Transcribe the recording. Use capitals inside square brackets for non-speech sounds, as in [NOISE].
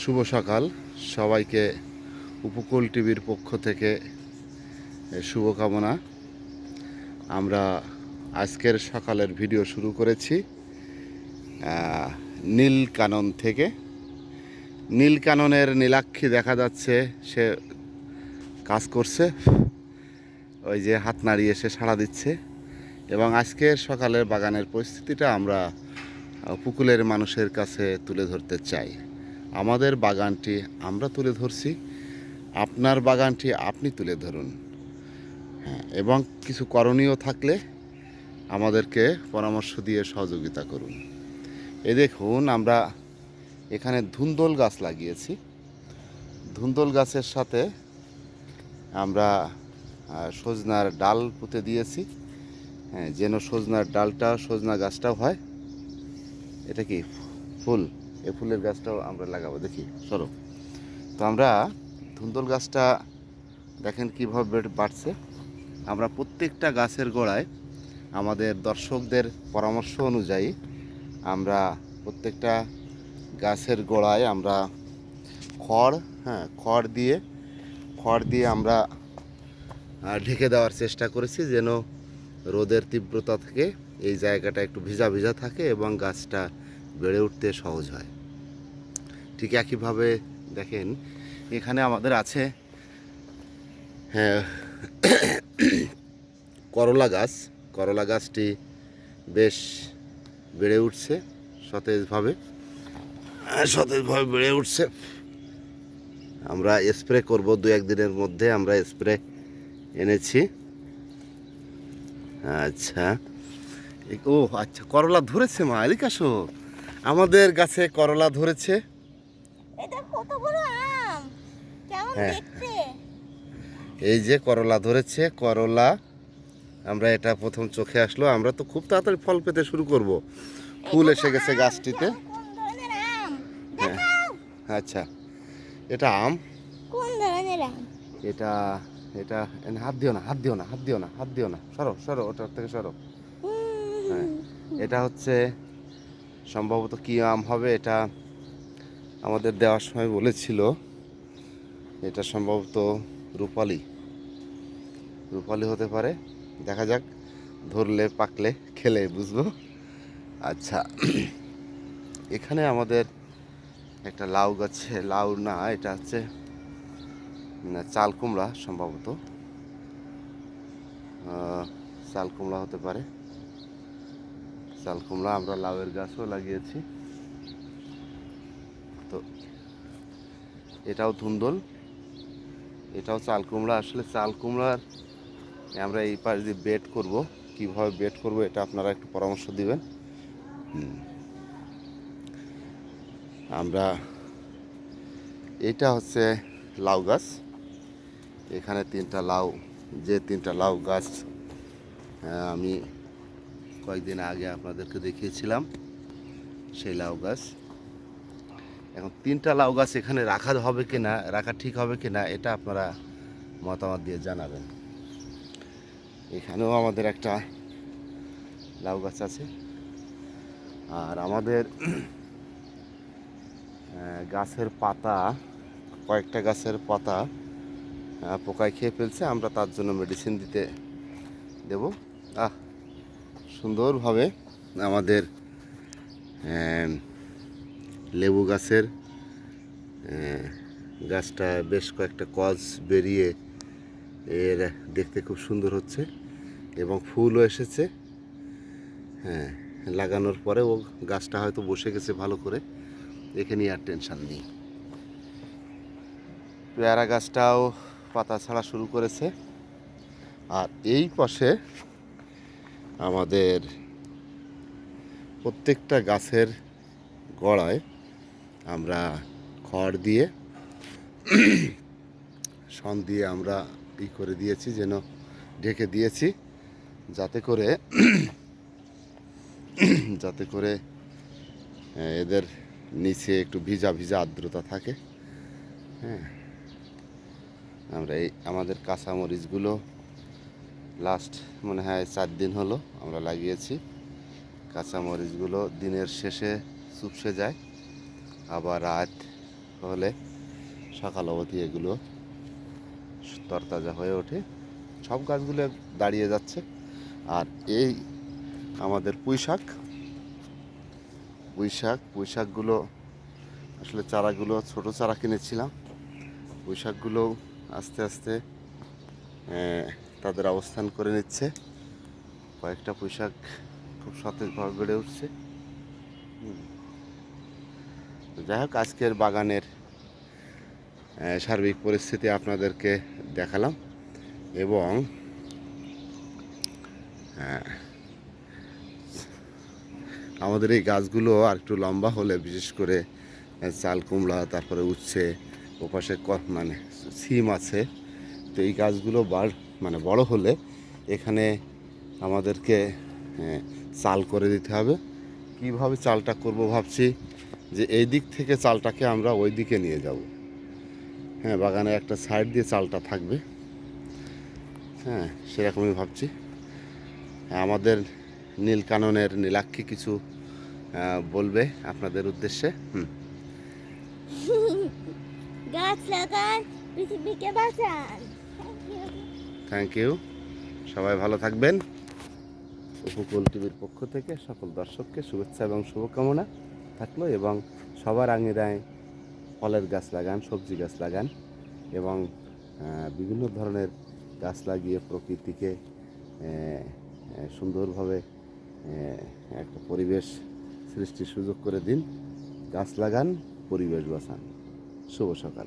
শুভ সকাল। সবাইকে উপকূল টিভির পক্ষ থেকে শুভকামনা। আমরা আজকের সকালের ভিডিও শুরু করেছি আহ, নীল কানন থেকে। নীল কাননের নীলাক্ষী দেখা যাচ্ছে সে কাজ করছে ওই যে হাত নাড়িয়ে সে সাড়া দিচ্ছে। এবং আজকের সকালের বাগানের পরিস্থিতিটা আমরা আহ, উপকূলের মানুষের কাছে তুলে ধরতে চাই। আমাদের বাগানটি আমরা তুলে ধরছি, আপনার বাগানটি আপনি তুলে ধরুন। হ্যাঁ এবং কিছু করণীয় থাকলে আমাদেরকে পরামর্শ দিয়ে সহযোগিতা করুন। এ দেখুন, আমরা এখানে ধুন্দল গাছ লাগিয়েছি। ধুন্দল গাছের সাথে আমরা সজনার ডাল পুঁতে দিয়েছি। হ্যাঁ যেন সজনার ডালটা, সজনা গাছটাও হয়। এটা কি? ফুল। এই ফুলের গাছটাও আমরা লাগাবো। দেখি, সরো। তো আমরা ধুন্দল গাছটা দেখেন কীভাবে বেড়ে- বাড়ছে। আমরা প্রত্যেকটা গাছের গোড়ায় আমাদের দর্শকদের পরামর্শ অনুযায়ী আমরা প্রত্যেকটা গাছের গোড়ায় আমরা খড় হ্যাঁ খড় দিয়ে খড় দিয়ে আমরা ঢেকে দেওয়ার চেষ্টা করেছি যেন রোদের তীব্রতা থেকে এই জায়গাটা একটু ভিজা ভিজা থাকে এবং গাছটা বেড়ে উঠতে সহজ হয়। ঠিক একইভাবে দেখেন, এখানে আমাদের আছে হ্যাঁ করলা গাছ। করলা গাছটি বেশ বেড়ে উঠছে, সতেজভাবে সতেজভাবে বেড়ে উঠছে। আমরা স্প্রে করব, দু একদিনের মধ্যে আমরা স্প্রে এনেছি। আচ্ছা ও আচ্ছা করলা ধরেছে মা এদিকে আমাদের গাছে করলা ধরেছে। হ্যাঁ। এই যে করলা ধরেছে করলা। আমরা এটা প্রথম চোখে আসলো আমরা তো খুব তাড়াতাড়ি ফল পেতে শুরু করব। ফুল এসে গেছে গাছটিতে। হ্যাঁ। আচ্ছা এটা আম? এটা এটা হাত দিও না হাত দিও না হাত দিও না হাত দিও না। সরো সরো ওটার থেকে সরো। হ্যাঁ। এটা হচ্ছে সম্ভবত কি আম হবে এটা আমাদের দেওয়ার সময় বলেছিল। এটা সম্ভবত রূপালি। রূপালি হতে পারে। দেখা যাক, ধরলে, পাকলে, খেলে, বুঝব? আচ্ছা এখানে আমাদের একটা লাউ গাছে, লাউ না, এটা হচ্ছে চাল কুমড়া সম্ভবত। চাল কুমড়া হতে পারে। চাল কুমড়া আমরা লাউয়ের গাছও লাগিয়েছি। তো এটাও ধুন্দল। এটাও চাল কুমড়া। আসলে চাল কুমড়ার আমরা এই পাশ দিয়ে বেড করব। কীভাবে বেড করব এটা আপনারা একটু পরামর্শ দিবেন। আমরা এটা হচ্ছে লাউ গাছ। এখানে তিনটা লাউ, যে তিনটা লাউ গাছ আমি কয়েকদিন আগে আপনাদেরকে দেখিয়েছিলাম সেই লাউ গাছ। এখন তিনটা লাউ গাছ এখানে রাখা হবে কি না রাখা ঠিক হবে কি না এটা আপনারা মতামত দিয়ে জানাবেন। এখানেও আমাদের একটা লাউ গাছ আছে। আর আমাদের গাছের পাতা, কয়েকটা গাছের পাতা পোকায় খেয়ে ফেলছে, আমরা তার জন্য মেডিসিন দিতে দেব। আহ সুন্দরভাবে আমাদের লেবু গাছের গাছটা বেশ কয়েকটা কজ বেরিয়ে এর দেখতে খুব সুন্দর হচ্ছে এবং ফুলও এসেছে। হ্যাঁ লাগানোর পরে ও গাছটা হয়তো বসে গেছে ভালো করে এখানে আর টেনশান নেই। পেয়ারা গাছটাও পাতা ছাড়া শুরু করেছে। আর এই পাশে আমাদের প্রত্যেকটা গাছের গড়ায় আমরা খড় দিয়ে সন দিয়ে আমরা ই করে দিয়েছি, যেন ঢেকে দিয়েছি, যাতে করে যাতে করে এদের নিচে একটু ভিজা ভিজা আর্দ্রতা থাকে। হ্যাঁ আমরা এই আমাদের কাঁচামরিচগুলো লাস্ট মনে হয় চার দিন হলো আমরা লাগিয়েছি। কাঁচামরিচগুলো দিনের শেষে চুপসে যায়। আবার রাত হলে সকাল অবধি এগুলো তরতাজা হয়ে ওঠে। সব গাছগুলো দাঁড়িয়ে যাচ্ছে। আর এই আমাদের পুঁই শাক পুঁই শাকগুলো আসলে চারাগুলো, ছোট চারা কিনেছিলাম। পুঁই শাকগুলো আস্তে আস্তে তাদের অবস্থান করে নিচ্ছে। কয়েকটা পোশাক শাক খুব সতেজভাবে বেড়ে উঠছে। যাই হোক, আজকের বাগানের সার্বিক পরিস্থিতি আপনাদেরকে দেখালাম এবং আমাদের এই গাছগুলো আর একটু লম্বা হলে, বিশেষ করে চাল, কুমড়া, তারপরে উচ্ছে, ওপাশে মানে সিম আছে। তো এই গাছগুলো বাড় মানে বড় হলে এখানে আমাদেরকে চাল করে দিতে হবে। কীভাবে চালটা করব ভাবছি যে এই দিক থেকে চালটাকে আমরা ওই দিকে নিয়ে যাব। হ্যাঁ বাগানে একটা সাইড দিয়ে চালটা থাকবে। হ্যাঁ সেরকমই ভাবছি। আমাদের নীলকাননের নীলাক্ষী কিছু বলবে আপনাদের উদ্দেশ্যে? হুম। [LAUGHS] গাছ লাগান, পৃথিবীকে বাঁচান. থ্যাংক ইউ সবাই ভালো থাকবেন। উপকূল টিভির পক্ষ থেকে সকল দর্শককে শুভেচ্ছা এবং শুভকামনা থাকল এবং সবার আঙিরায় ফলের গাছ লাগান, সবজি গাছ লাগান এবং বিভিন্ন ধরনের গাছ লাগিয়ে প্রকৃতিকে সুন্দরভাবে একটা পরিবেশ সৃষ্টির সুযোগ করে দিন। গাছ লাগান, পরিবেশ বাঁচান। শুভ সকাল।